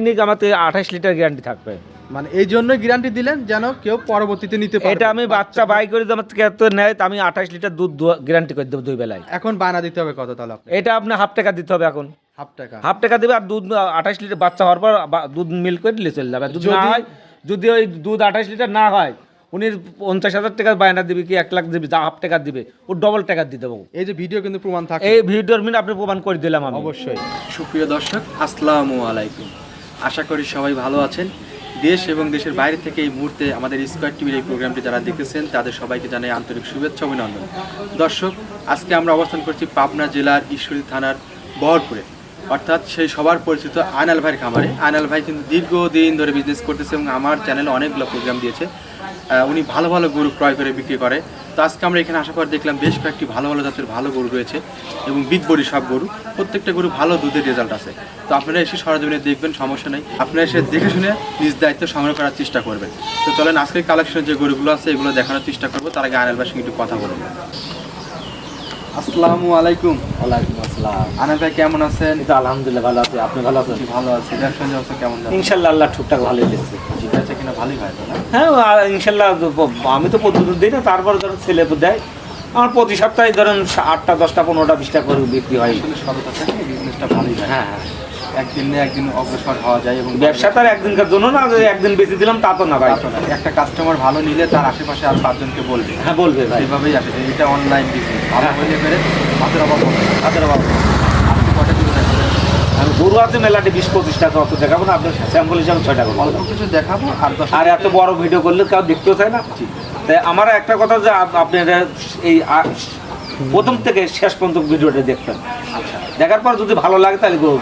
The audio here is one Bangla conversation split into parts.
ক্লিনিক আমাদের আঠাশ লিটার গ্যারান্টি থাকবে। মানে এই জন্যই গ্যারান্টি দিলেন যেন কেউ পরবর্তীতে নিতে পারে এটা আমি বাচ্চা বাই করে এত নেয় তো আমি আঠাশ লিটার দুধ গ্যারান্টি করে দেবো দুই বেলায়। এখন বায়না দিতে হবে কত তাহলে এটা আপনি হাফ টাকা দিতে হবে এখন। হাফ টাকা। হাফ টাকা দেবে আর দুধ আঠাশ লিটার বাচ্চা হওয়ার পর দুধ মিল করে নিলে চলে যাবে। যদি না হয় যদি ওই দুধ আঠাশ লিটার না হয় উনি পঞ্চাশ হাজার টাকা বায়না দিবে কি এক লাখ দিবে যা হাফ টাকা দিবে ও ডবল টাকা দিয়ে দেবো। এই যে ভিডিও কিন্তু প্রমাণ থাকে। এই ভিডিওর মিনিট আপনি প্রমাণ করে দিলাম আমি। অবশ্যই। সুপ্রিয় দর্শক আসসালামু আলাইকুম। আশা করি সবাই ভালো আছেন। দেশ এবং দেশের বাইরে থেকে এই মুহূর্তে আমাদের স্কোয়ার টিভির এই প্রোগ্রামটি যারা দেখেছেন, তাদের সবাইকে জানাই আন্তরিক শুভেচ্ছা, অভিনন্দন। দর্শক, আজকে আমরা অবস্থান করছি পাবনা জেলার ঈশ্বরী থানার বহরপুরে। অর্থাৎ সেই সবার পরিচিত আয়নাল ভাইয়ের খামারে। আয়নাল ভাই কিন্তু দীর্ঘদিন ধরে বিজনেস করতেছে এবং আমার চ্যানেলে অনেকগুলো প্রোগ্রাম দিয়েছে। উনি ভালো ভালো গরু ক্রয় করে বিক্রি করে। তো আজকে আমরা এখানে আসার পর দেখলাম বেশ কয়েকটি ভালো ভালো জাতের ভালো গরু রয়েছে এবং বিগ বডি সব গরু। প্রত্যেকটা গরু ভালো দুধের রেজাল্ট আছে। তো আপনারা এসে সরজমিনে দেখবেন, সমস্যা নেই। আপনারা এসে দেখে শুনে নিজ দায়িত্ব সংগ্রহ করার চেষ্টা করবেন। তো চলেন, আজকের কালেকশনের যে গরুগুলো আছে, এগুলো দেখানোর চেষ্টা করব। তার আগে আনাল সঙ্গে একটু কথা বলব আসসালামু আলাইকুম। ওয়ালাইকুম আসসালাম। আনা ভাই কেমন আছেন? তো আলহামদুলিল্লাহ ভালো আছি। আপনি ভালো আছেন? ভালো আছি। ব্যবসা অবস্থা কেমন যাচ্ছে? ইনশাল্লাহ আল্লাহ ঠিকঠাক ভালোই দিচ্ছে। ঠিক আছে কিনা ভালোই হয় হ্যাঁ ইনশাল্লাহ আমি তো প্রতিদিন দিই না তারপর ধরুন ছেলে দেয়। আমার প্রতি সপ্তাহে ধরেন আটটা দশটা পনেরোটা বিশটা করে বিক্রি হয়। সততা থাকে বিজনেসটা ভালোই হয়। হ্যাঁ হ্যাঁ। একদিন না একদিন অগ্রসর হওয়া যায় এবং ব্যবসা একদিনকার জন্য না যে একদিন বেশি দিলাম তা তো না ভাই? একটা কাস্টমার ভালো নিলে তার আশেপাশে আর পাঁচজনকে বলবে। হ্যাঁ বলবে ভাই। এইভাবেই আসে। যে এটা অনলাইন বিজনেস ভালো হইলে পেরে হাতের অভাব হবে। কটা আমি গরু আছে মেলাটি বিশ পঁচিশ টাকা অত দেখাবো না আপনার স্যাম্পল হিসাবে ছয় টাকা অল্প কিছু দেখাবো আর দশ আর এত বড় ভিডিও করলে কেউ দেখতেও চায় না? তাই আমার একটা কথা যে আপ- আপনারা এই প্রথম থেকে শেষ পর্যন্ত ভিডিওটা দেখবেন। আচ্ছা। দেখার পর যদি ভালো লাগে তাহলে গরু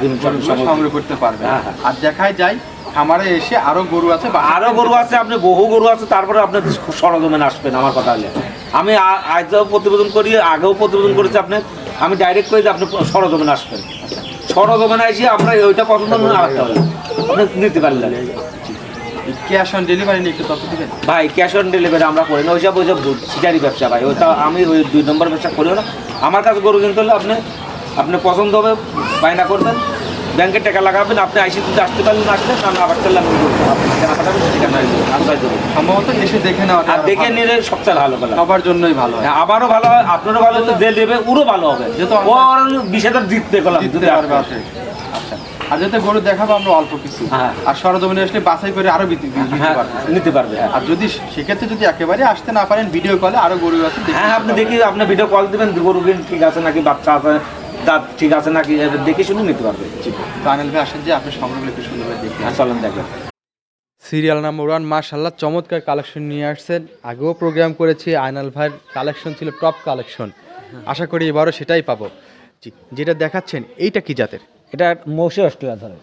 সংগ্রহ করতে পারবে। হ্যাঁ, হ্যাঁ। আর দেখাই যায় খামারে এসে আরও গরু আছে বা আরও গরু আছে আপনি বহু গরু আছে তারপরে আপনি সরজমেন আসবেন আমার কথা হলে। আমি আজও প্রতিবেদন করি আগেও প্রতিবেদন করেছি আপনি আমি ডাইরেক্ট করি যে আপনি সরজমেন আসবেন। সরজমেন এসে আমরা ওইটা পছন্দ না আরেকটা হলো আপনি নিতে পারলেন ক্যাশ অন ডেলিভারি নিয়ে একটু তথ্য দিবেন? ভাই ক্যাশ অন ডেলিভারি আমরা করি না ওইসব ওইসব সিটারি ব্যবসা ভাই ওইটা আমি ওই দুই নম্বর ব্যবসা করিও না। আমার কাছে গরু কিনতে হলে আপনি আপনি পছন্দ হবে বায়না করবেন ব্যাংকে টাকা লাগাবেন আপনি আইসি যদি আসতে পারলেন আসলে না আবার আমি আনসার দেবো সম্ভবত এসে দেখে নেওয়া আর দেখে নিলে সবচেয়ে ভালো ভালো সবার জন্যই ভালো হয়। হ্যাঁ, আমারও ভালো হয় আপনারও ভালো হবে যে নেবে ওরও ভালো হবে। যেহেতু ও বিশ হাজার জিততে গেলাম। আচ্ছা আর যাতে গরু দেখাবো আমরা অল্প কিছু। হ্যাঁ। আর সরজমিনে আসলে বাছাই করে আরও হ্যাঁ নিতে পারবে আর যদি সেক্ষেত্রে যদি একেবারে আসতে না পারেন ভিডিও কলে আরও গরু আছে হ্যাঁ আপনি দেখি আপনি ভিডিও কল দিবেন গরু ঠিক আছে নাকি বাচ্চা আছে দাঁত ঠিক আছে নাকি দেখে শুনে নিতে পারবে। ফাইনাল ভাই আসেন যে আপনি সংগ্রহ একটু সুন্দরভাবে দেখে হ্যাঁ চলেন দেখেন। সিরিয়াল নাম্বার ওয়ান মার্শাল্লাহ চমৎকার কালেকশন নিয়ে আসছেন। আগেও প্রোগ্রাম করেছি আয়নাল ভাইয়ের কালেকশন ছিল টপ কালেকশন। আশা করি এবারও সেটাই পাবো। যেটা দেখাচ্ছেন এইটা কি জাতের? এটা মৌসি অস্ট্রেলিয়া ধরে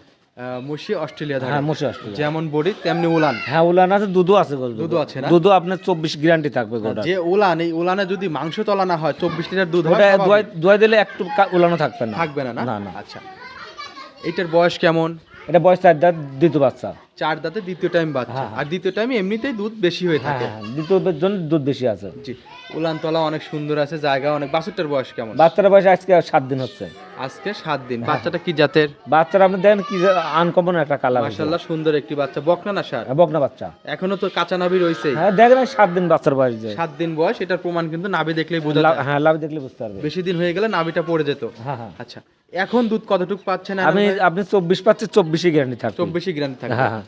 মুশি অস্ট্রেলিয়া হ্যাঁ মৌসি অস্ট্রেলিয়া। যেমন বডি তেমনি উলান। হ্যাঁ উলান আছে দুধও আছে দুধও আছে না? দুধও আপনার চব্বিশ গ্যারান্টি থাকবে গোটা যে উলান এই উলানে যদি মাংস তলা না হয় চব্বিশ লিটার দুধ হয় ওটা? দুয়াই দিলে একটু কা- উলানো থাকবে না। থাকবে না না? না আচ্ছা। এইটার বয়স কেমন? এটা বয়স চার দাঁত দ্বিতীয় বাচ্চা। চার দাঁতে দ্বিতীয় টাইম বাচ্চা। হ্যাঁ, হ্যাঁ। আর দ্বিতীয় টাইম এমনিতেই দুধ বেশি হয়ে হ্যাঁ থাকে? হ্যাঁ দ্বিতীয় জন্য দুধ বেশি আছে। জি। উলান তলা অনেক সুন্দর আছে জায়গা অনেক। বাছুরটার বয়স কেমন? বাচ্চারা বয়স আজকে সাত দিন হচ্ছে। আজকে সাত দিন। হ্যাঁ, বাচ্চাটা কি জাতের? বাচ্চারা আপনি দেখেন কি আনকমন একটা কালার মাশাআল্লাহ সুন্দর একটি বাচ্চা। বকনা না সার? বকনা বাচ্চা। এখনও তো কাঁচা নাভি রয়েছে। হ্যাঁ দেখেন এই সাত দিন বাচ্চার বয়স যে। সাত দিন বয়স এটার প্রমাণ কিন্তু নাভি দেখলেই বোঝা যায়। হ্যাঁ লাভ দেখলে বুঝতে পারবে। বেশি দিন হয়ে গেলে নাভিটা পড়ে যেত। হ্যাঁ হ্যাঁ। আচ্ছা এখন দুধ কতটুকু পাচ্ছেন? আমি আপনি চব্বিশ পাচ্ছেন চব্বিশই গ্যারান্টি থাকবে। চব্বিশই গ্রাম থাকে হ্যাঁ হ্যাঁ।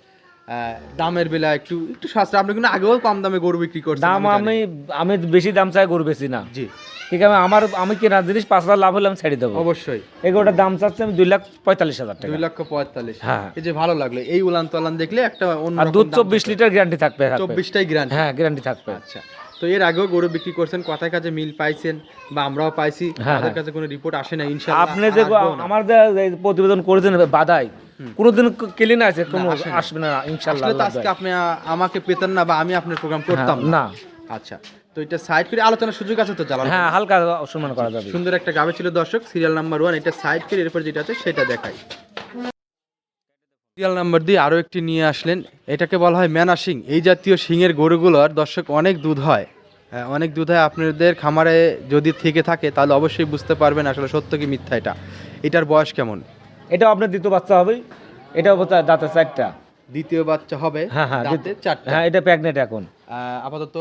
দামের বেলা একটু একটু সাশ্রয় আপনি কিন্তু আগেও কম দামে গরু বিক্রি করছেন দাম আমি আমি বেশি দাম চাই গরু বেশি না। জি। ঠিক আছে আমার আমি কেনার জিনিস পাঁচ হাজার লাভ হলে আমি ছেড়ে দেবো। অবশ্যই। এগুলোটার দাম চাচ্ছে আমি দুই লাখ পঁয়তাল্লিশ হাজার টাকা। দুই লক্ষ পঁয়তাল্লিশ। হ্যাঁ। এই যে ভালো লাগল। এই উলান তলান দেখলে একটা অন্য আর দুধ চব্বিশ লিটার গ্যারান্টি থাকবে। চব্বিশটাই গ্রান্ড হ্যাঁ গ্যারান্টি থাকবে। আচ্ছা। তো এর আগেও গরু বিক্রি করছেন কথায় কাজে মিল পাইছেন বা আমরাও পাইছি। হ্যাঁ, আমাদের হ্যাঁ। কাছে কোনো রিপোর্ট আসে না ইনশাআল্লাহ আপনি যে। আমার যে প্রতিবেদন করেছেন বাদাই কোনোদিন ক্লিন আছে কোনো। আসবে না ইনশাল্লাহ আজকে আপনি আমাকে পেতেন না বা আমি আপনার প্রোগ্রাম করতাম হ্যাঁ, না। আচ্ছা তো এটা সাইড করে আলোচনার সুযোগ আছে তো জালাল হ্যাঁ হালকা সম্মান করা যাবে। সুন্দর একটা গাবে ছিল দর্শক সিরিয়াল নাম্বার ওয়ান এটা সাইড করে এরপর যেটা আছে সেটা দেখাই। সিরিয়াল নাম্বার দিয়ে আরও একটি নিয়ে আসলেন এটাকে বলা হয় ম্যানা সিং। এই জাতীয় সিংয়ের গরুগুলোর দর্শক অনেক দুধ হয়। হ্যাঁ, অনেক দুধ হয় আপনাদের খামারে যদি থেকে থাকে তাহলে অবশ্যই বুঝতে পারবেন আসলে সত্য কি মিথ্যা এটা। এটার বয়স কেমন? এটা আপনার দ্বিতীয় বাচ্চা হবে। এটা হচ্ছে দাঁতে চারটা। দ্বিতীয় বাচ্চা হবে হ্যাঁ হ্যাঁ দাঁতে চারটা। হ্যাঁ এটা প্রেগনেন্ট এখন। আপাতত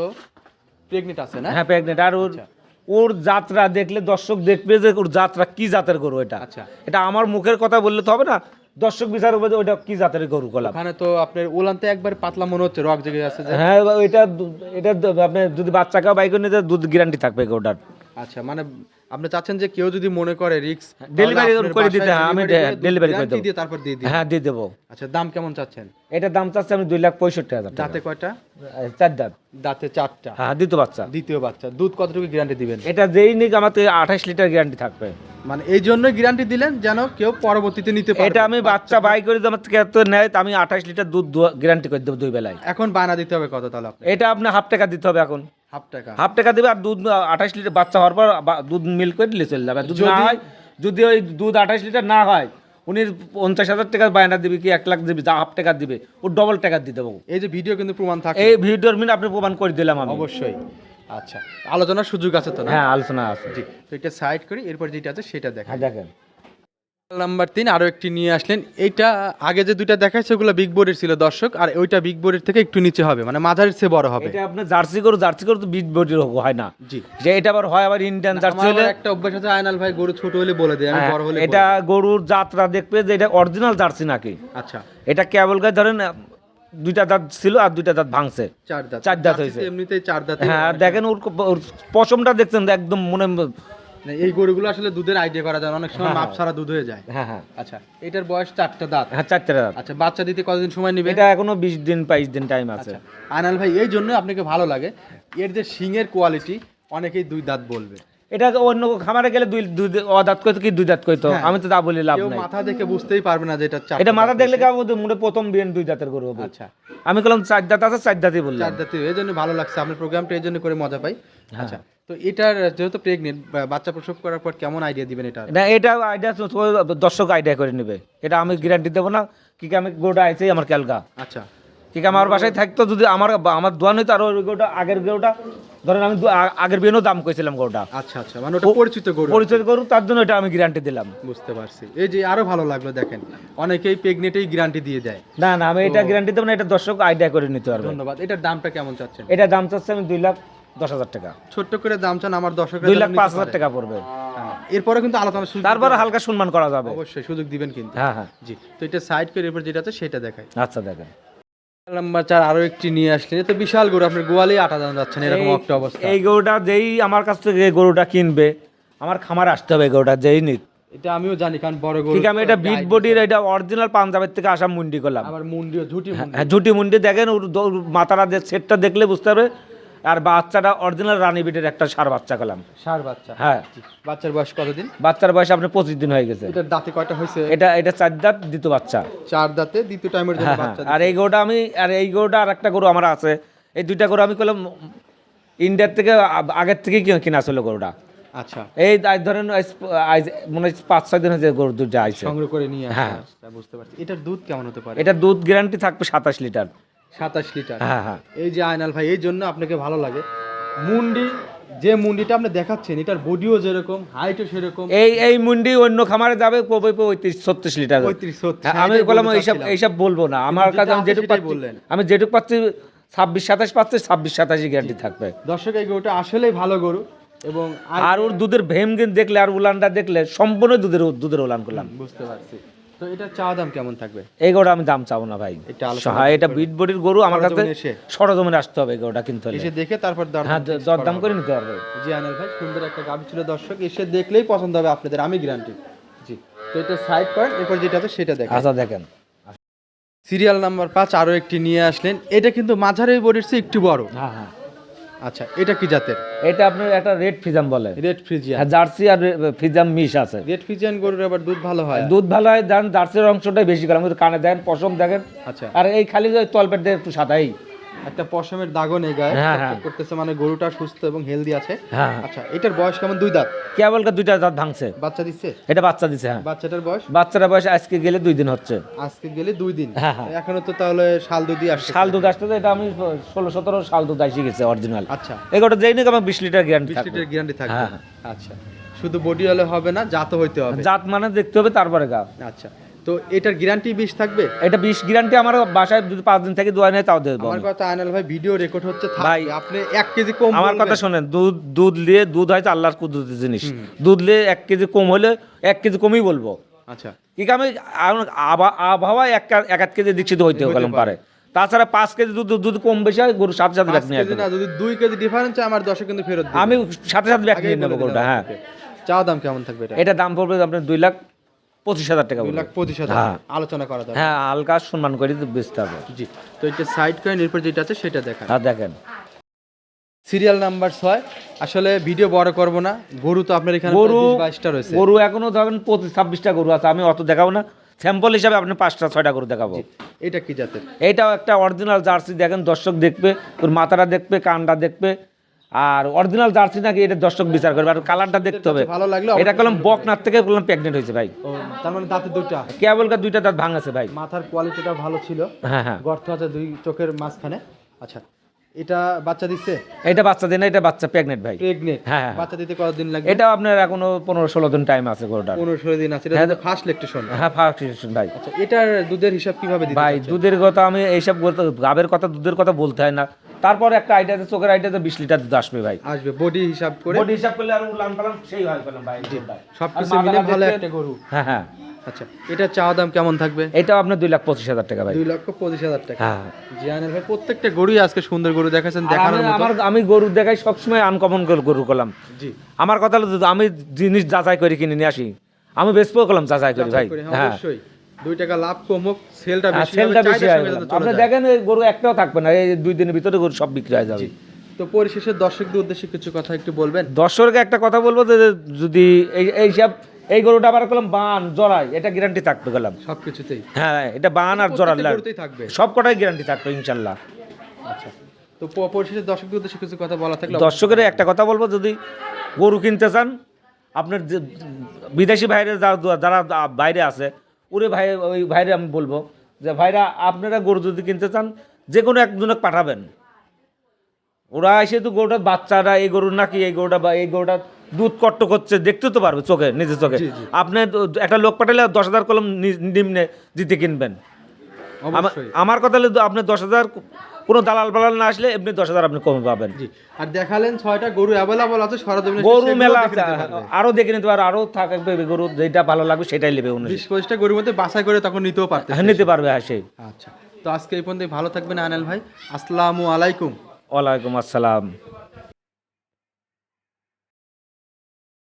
প্রেগনেন্ট আছে না? হ্যাঁ প্রেগনেন্ট আর ওর আচ্ছা। ওর যাত্রা দেখলে দর্শক দেখবে যে ওর যাত্রা কি জাতের গরু এটা। আচ্ছা। এটা আমার মুখের কথা বললে তো হবে না। দর্শক বিচার হবে যে ওইটা কি জাতের গরু করলাম ওখানে তো আপনার উলানতে একবার পাতলা মনে হচ্ছে রক জেগে আছে হ্যাঁ এটা এটা আপনি যদি বাচ্চাকেও বাইক করে নিতে দুধ গ্যারান্টি থাকবে গরুটার। আচ্ছা মানে আপনি চাচ্ছেন যে কেউ যদি মনে করে রিক্স Delivery করে দিতে, হ্যাঁ, আমি delivery করে দেবো। দিয়ে তারপর দিয়ে দিই হ্যাঁ দিয়ে দেবো। আচ্ছা দাম কেমন চাচ্ছেন? এটার দাম চাচ্ছে আমি দুই লাখ পঁয়ষট্টি হাজার দাঁতে কয়টা? চার দাঁত। দাঁতে চারটা। হ্যাঁ দিত বাচ্চা। দ্বিতীয় বাচ্চা। দুধ কতটুকু গ্যারান্টি দিবেন? এটা যেই নিক আমার তো আঠাশ লিটার গ্যারান্টি থাকবে। মানে এই জন্যই গ্যারান্টি দিলেন যেন কেউ পরবর্তীতে নিতে পারে এটা আমি বাচ্চা বাই করে আমার থেকে এত নেয় আমি আঠাশ লিটার দুধ গ্যারান্টি করে দেবো দুই বেলায়। এখন বায়না দিতে হবে কত তাহলে এটা আপনি হাফ টাকা দিতে হবে এখন। হাফ টাকা। হাফ টাকা দেবে আর দুধ আঠাশ লিটার বাচ্চা হওয়ার পর দুধ মিল করে দিলে চলে যাবে। দুধ না যদি- হয় যদি ওই দুধ আঠাশ লিটার না হয় উনি পঞ্চাশ হাজার টাকার বায়না দিবে কি এক লাখ দিবি যা হাফ টাকা দিবে ও ডবল টাকা দিয়ে দেবো। এই যে ভিডিও কিন্তু প্রমাণ থাকে। এই ভিডিওর মিন আপনি প্রমাণ করে দিলাম আমি। অবশ্যই। আচ্ছা আলোচনার সুযোগ আছে তো হ্যাঁ আলোচনা আছে। জি তো এটা সাইড করি এরপর যেটা আছে সেটা দেখা হ্যাঁ দেখেন। নাম্বার তিন আরও একটি নিয়ে আসলেন। এইটা আগে যে দুইটা দেখায় সেগুলো বিগ বোর্ডের ছিল দর্শক আর ওইটা বিগ বোর্ডের থেকে একটু নিচে হবে মানে মাঝারির চেয়ে বড় হবে। এটা আপনি জার্সি গরু জার্সি গরু তো বিট বডির হয় না। জি। যে এটা আবার হয় আবার ইন্ডিয়ান জার্সি হলে একটা অভ্যাস আছে আয়নাল ভাই গরু ছোট হলে বলে দেয় আমি হ্যাঁ, বড় হলে এটা গরুর যাত্রা দেখবে যে এটা অরিজিনাল জার্সি নাকি। আচ্ছা। এটা কেবল গায়ে ধরেন দুইটা দাঁত ছিল আর দুইটা দাঁত ভাঙছে। চার দাঁত। চার দাঁত হয়েছে। এমনিতেই চার দাঁত হ্যাঁ দেখেন ওর পশমটা দেখছেন একদম মনে এই গরুগুলো আসলে দুধের আইডিয়া করা যায় অনেক সময় হ্যাঁ, মাপ ছাড়া দুধ হয়ে যায়। হ্যাঁ হ্যাঁ। আচ্ছা এটার বয়স চারটা দাঁত। হ্যাঁ চারটে দাঁত। আচ্ছা বাচ্চা দিতে কতদিন সময় নেবে? এটা এখনও বিশ দিন বাইশ দিন টাইম আছে। আচ্ছা আয়নাল ভাই এই জন্য আপনাকে ভালো লাগে এর যে শিংয়ের কোয়ালিটি অনেকেই দুই দাঁত বলবে। এটা অন্য খামারে গেলে দুই দুই অ দাঁত কইতো কি দুই দাঁত কইতো? হ্যাঁ। আমি তো তা বলি লাভ নাই। মাথা দেখে বুঝতেই পারবে না যে এটা চারটা এটা মাথা দেখলে। কেমন মনে প্রথম বিয়েন দুই দাঁতের গরু হবে। আচ্ছা। আমি বললাম চার দাঁত আছে চার দাঁতই বললাম। চার দাঁতে এই জন্য ভালো লাগছে আপনার প্রোগ্রামটা এই জন্য করে মজা পাই। হ্যাঁ। আচ্ছা তো এটার যেহেতু প্রেগনেন্ট বাচ্চা প্রসব করার পর কেমন আইডিয়া দিবেন এটা না এটা আইডিয়া দর্শক আইডিয়া করে নেবে। এটা আমি গ্যারান্টি দেবো না। কি আমি গোটা আইছে আমার ক্যালকা আচ্ছা। আমার বাসায় থাকতো যদি আমার আমার আর ওই আগের গোটা। ধরেন আমি আগের বিয়েও দাম কইছিলাম গোটা। আচ্ছা আচ্ছা মানে ওটা পরিচিত গরু পরিচয় করু তার জন্য এটা আমি গ্যারান্টি দিলাম। বুঝতে পারছি। এই যে আরও ভালো লাগল দেখেন। অনেকেই প্রেগনেন্টেই গ্যারান্টি দিয়ে দেয়। না না আমি এটা গ্যারান্টি দেবো না এটা দর্শক আইডিয়া করে নিতে পারবে। ধন্যবাদ। এটার দামটা কেমন চাচ্ছেন? এটা দাম চাচ্ছে আমি দুই লাখ দশ হাজার টাকা। ছোট্ট করে দাম চান আমার দর্শকরা দুই লাখ পাঁচ হাজার টাকা পড়বে। হ্যাঁ, এরপরে কিন্তু আলোচনা সুযোগ তারপরে হালকা সম্মান করা যাবে। অবশ্যই সুযোগ দিবেন কিন্তু। হ্যাঁ হ্যাঁ। জি তো এটা সাইড করে এরপর যেটা আছে সেটা দেখাই। আচ্ছা দেখেন। নাম্বার চার আরও একটি নিয়ে আসলেন। তো বিশাল গরু আপনার গোয়ালে আটা দাম যাচ্ছেন এরকম একটা অবস্থা। এই গরুটা যেই আমার কাছ থেকে গরুটা কিনবে আমার খামার আসতে হবে গরুটা যেই নিক। এটা আমিও জানি কারণ বড় গরু ঠিক আমি এটা বিট বডির এটা অরিজিনাল পাঞ্জাবের থেকে আসা মুন্ডি করলাম। আবার মুন্ডিও ঝুটি মুন্ডি। হ্যাঁ ঝুটি মুন্ডি দেখেন ওর মাথাটা যে সেটটা দেখলে বুঝতে পারবে। আর বাচ্চাটা অরিজিনাল রানী বিটের একটা সার বাচ্চা করলাম ষাঁড় বাচ্চা? হ্যাঁ। বাচ্চার বয়স কতদিন? বাচ্চার বয়স আপনার পঁচিশ দিন হয়ে গেছে। এটার দাঁতে কয়টা হয়েছে? এটা এটা চার দাঁত দ্বিতীয় বাচ্চা। চার দাঁতে দ্বিতীয় টাইমের জন্য হ্যাঁ হ্যাঁ। বাচ্চা আর এই গরুটা আমি আর এই গরুটা আর একটা গরু আমার আছে। এই দুইটা গরু আমি করলাম ইন্ডিয়ার থেকে আগের থেকেই কি- কিনা ছিল গরুটা। আচ্ছা। এই আজ ধরেন মনে হয় পাঁচ ছয় দিন হয়েছে গরু দুধটা আইছে সংগ্রহ করে নিয়ে হ্যাঁ। আচ্ছা, বুঝতে পারছি। এটার দুধ কেমন হতে পারে? এটা দুধ গ্যারান্টি থাকবে সাতাশ লিটার। সাতাশ লিটার। হ্যাঁ হ্যাঁ। এই যে আয়নাল ভাই এই জন্য আপনাকে ভালো লাগে। মুন্ডি যে মুন্ডিটা আপনি দেখাচ্ছেন এটার বডিও যেরকম হাইটও সেরকম। এই এই মুন্ডি অন্য খামারে যাবে পঁয়ত্রিশ ছত্রিশ লিটার। পঁয়ত্রিশ হ্যাঁ, আমি বললাম এইসব এইসব বলব না। আমার কাছে আমি যেটুকু বললেন। আমি যেটুকু পাচ্ছি ছাব্বিশ সাতাশ পাচ্ছি ছাব্বিশ সাতাশই গ্যারান্টি থাকবে। দর্শক এই গরুটা আসলেই ভালো গরু এবং আর ওর দুধের ভেম গিন দেখলে আর উলানটা দেখলে সম্পূর্ণ দুধের দুধের উলান করলাম। বুঝতে পারছি। তো এটা চাওয়া দাম কেমন থাকবে? এই গরুটা আমি দাম চাবো না ভাই। এটা হ্যাঁ এটা বিট বডির গরু আমার কাছে সরজমিনে? আসতে হবে গরুটা কিনতে হলে। এসে দেখে তারপর দাম হ্যাঁ দরদাম করে নিতে পারবে জি আনাল ভাই সুন্দর একটা গাভি ছিল দর্শক এসে দেখলেই পছন্দ হবে আপনাদের আমি গ্যারান্টি জি তো এটা সাইড করেন এরপর যেটা আছে সেটা দেখেন। আচ্ছা দেখেন। সিরিয়াল নাম্বার পাঁচ আরও একটি নিয়ে আসলেন। এটা কিন্তু মাঝারি বডির চেয়ে একটু বড়। হ্যাঁ হ্যাঁ। আচ্ছা এটা কি জাতের? এটা আপনার একটা রেড ফিজাম বলে। রেড ফিজিয়ান হ্যাঁ জার্সি আর ফিজাম মিশ আছে। রেড ফিজিয়ান গরুর আবার দুধ ভালো হয়? দুধ ভালো হয় দেন জার্সির অংশটাই বেশি করে আমাদের কানে দেন পশম দেখেন। আচ্ছা। আর এই খালি যে তলপেট দিয়ে একটু সাদাই। একটা পশমের দাগও নেই গায়ে। হ্যাঁ, হ্যাঁ। করতেছে মানে গরুটা সুস্থ এবং হেলদি আছে। হ্যাঁ। আচ্ছা এটার বয়স কেমন? দুই দাঁত। কেবল দুইটা দাঁত ভাঙছে। বাচ্চা দিচ্ছে? এটা বাচ্চা দিছে হ্যাঁ। বাচ্চাটার বয়স? বাচ্চারা বয়স আজকে গেলে দুই দিন হচ্ছে। আজকে গেলে দুই দিন। এখনও তো তাহলে শাল দুধই আসছে। শাল দুধ আসতে এটা আমি ষোলো সতেরো শাল দুধ আসি গেছে অরিজিনাল আচ্ছা। এগুলো যেই নাকি আমার বিশ লিটার গ্যারান্টি বিশ লিটার গ্যারান্টি থাকবে। আচ্ছা। শুধু বডি হলে হবে না জাতও হইতে হবে। জাত মানে দেখতে হবে তারপরে গা। আচ্ছা। তো এটার গ্যারান্টি বিষ থাকবে? এটা বিশ গ্যারান্টি আমার বাসায় যদি পাঁচ দিন থেকে দোয়া নেয় তাও দেবো আমার আমি। কথা আয়নাল ভাই ভিডিও রেকর্ড হচ্ছে ভাই, আপনি এক কেজি কম আমার কথা শোনেন দুধ দুধ নিয়ে দুধ হয়তো আল্লাহর কুদরতের জিনিস। দুধ নিয়ে এক কেজি কম হলে এক কেজি কমই বলব। আচ্ছা। কি আমি আবহাওয়া এক এক কেজি দীক্ষিত হইতে গেলাম পারে। তাছাড়া পাঁচ কেজি দুধ দুধ কম বেশি হয় গরু সাথে সাথে ব্যাগ নিয়ে না যদি দুই কেজি ডিফারেন্স আমার দশে কিন্তু ফেরত। আমি সাথে সাথে ব্যাগ নিয়ে নেব গরুটা হ্যাঁ। চা দাম কেমন থাকবে এটা? এটা দাম পড়বে আপনার দুই লাখ পঁচিশ হাজার টাকা দুই লাখ পঁচিশ হাজার হ্যাঁ। আলোচনা করা যাবে হ্যাঁ হালকা সম্মান করে তো বেচতে হবে। জি তো এটা সাইড কয়েন এরপর যেটা আছে সেটা দেখা হ্যাঁ দেখেন। সিরিয়াল নাম্বার ছয়। আসলে ভিডিও বড় করব না। গরু তো আপনার এখানে গরু বাইশটা রয়েছে। গরু এখনও ধরেন পঁচিশ ছাব্বিশটা গরু আছে। আমি অত দেখাবো না। স্যাম্পল হিসাবে আপনি পাঁচটা ছয়টা গরু দেখাবো। এটা কি জাতের? এইটাও একটা অরিজিনাল জার্সি দেখেন দর্শক দেখবে ওর মাথাটা দেখবে কানটা দেখবে। আর অরিজিনাল জার্সি নাকি এটা দর্শক বিচার করবে আর কালারটা দেখতে হবে। ভালো লাগলে এটা করলাম বকনার থেকে বললাম প্রেগনেন্ট হয়েছে ভাই। তার মানে দাঁতে দুইটা? কেবল কা দুইটা দাঁত ভাঙাছে ভাই। মাথার কোয়ালিটিটা ভালো ছিল। হ্যাঁ হ্যাঁ। গর্ত আছে দুই চোখের মাঝখানে। আচ্ছা এটা বাচ্চা দিচ্ছে? এটা বাচ্চা দেয় না এটা বাচ্চা প্রেগনেন্ট ভাই। প্রেগনেন্ট হ্যাঁ, হ্যাঁ। বাচ্চা দিতে কতদিন লাগবে? এটাও আপনার এখনও পনেরো ষোলো দিন টাইম আছে গরুটার। পনেরো ষোলো দিন আছে এটা হ্যাঁ, ফার্স্ট লেকটেশন হ্যাঁ ফার্স্ট ভাই। আচ্ছা এটার দুধের হিসাব কীভাবে দিতে ভাই দুধের কথা আমি এইসব বলতে গাবের কথা দুধের কথা বলতে হয় না। তারপর একটা আইডিয়াতে চোখের আইডিয়াতে বিশ লিটার দুধ আসবে ভাই। আসবে বডি হিসাব করে। বডি হিসাব করলে আর উলান পালান সেই হয় পেলাম ভাই। সব কিছু মিলে ভালো একটা গরু। হ্যাঁ হ্যাঁ। আচ্ছা এটা চাওয়া দাম কেমন থাকবে? এটাও আপনার দুই লাখ পঁচিশ হাজার টাকা ভাই। দুই লক্ষ পঁচিশ হাজার টাকা। হ্যাঁ। জিয়ানের ভাই প্রত্যেকটা গরুই আজকে সুন্দর গরু দেখাচ্ছেন দেখানোর আমি- মতো। আমার আমি গরু দেখাই সবসময় আনকমন গরু করলাম। জি। আমার কথা হলো আমি জিনিস যাচাই করে কিনে নিয়ে আসি। আমি বেসপো করলাম যাচাই করি ভাই। হ্যাঁ, হ্যাঁ। অবশ্যই। দুই টাকা লাভ কম হোক সেলটা বেশি সেলটা বেশি আপনি দেখেন গরু একটাও থাকবে না এই দুই দিনের ভিতরে গরু সব বিক্রি হয়ে যাবে। তো পরিশেষে দর্শকদের উদ্দেশ্যে কিছু কথা একটু বলবেন? দর্শককে একটা কথা বলব যে যদি এই এইসব এই গরুটা আবার করলাম বান এটা গ্যারান্টি থাকবে গেলাম সবকিছুতেই? হ্যাঁ এটা বান আর থাকবে? সব কটাই গ্যারান্টি থাকবে ইনশাল্লাহ। আচ্ছা। তো পরিশেষে দর্শকদের উদ্দেশ্যে কিছু কথা বলা থাকলে দর্শকের একটা কথা বলব যদি গরু কিনতে চান আপনার বিদেশি বাইরে যারা বাইরে আছে ওরে ভাই ওই ভাইরে আমি বলব যে ভাইরা আপনারা গরু যদি কিনতে চান যে কোনো একজনকে পাঠাবেন। ওরা এসে তো গরুটার বাচ্চারা এই গরুর নাকি এই গরুটা বা এই গরুটা দুধ কট্ট করছে দেখতে তো পারবে চোখে নিজের চোখে। আপনি একটা লোক পাঠালে দশ হাজার কলম নিম্নে দিতে কিনবেন। আমার- কথা হলে আপনি দশ হাজার কোনো দালাল বালাল না আসলে এমনি দশ হাজার আপনি কমে পাবেন। আর দেখালেন ছয়টা গরু অ্যাভেলেবল আছে সরজমিনে গরু মেলা আছে। নিতে আরও দেখে নিতে পারবে আরও থাকবে গরু যেটা ভালো লাগবে সেটাই নেবে উনি। বিশ পঁচিশটা গরুর মধ্যে বাছাই করে তখন নিতেও পারতে হ্যাঁ, নিতে পারবে হ্যাঁ সেই। আচ্ছা। তো আজকে এই পর্যন্ত ভালো থাকবেন আনাল ভাই। আসসালামু আলাইকুম। ওয়ালাইকুম আসসালাম।